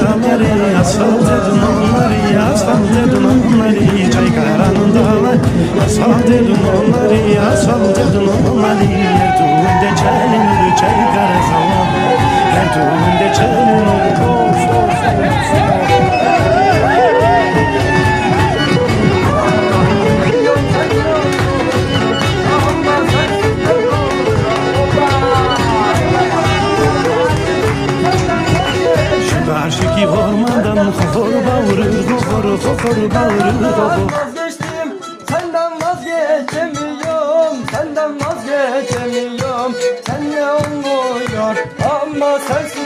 Onları yasal dedin onları yasal dedin onları Çay karanın dağlar yasal dedin onları yasal dedin onları Her tuğunda çelin çay karasal Her tuğunda çelin olur karşıki ormandan kokor bağırır kokor kokor bağırır. Kokor Vazgeçtim senden vazgeçemiyorum Senden vazgeçemiyorum. Senle olmuyor ama sensiz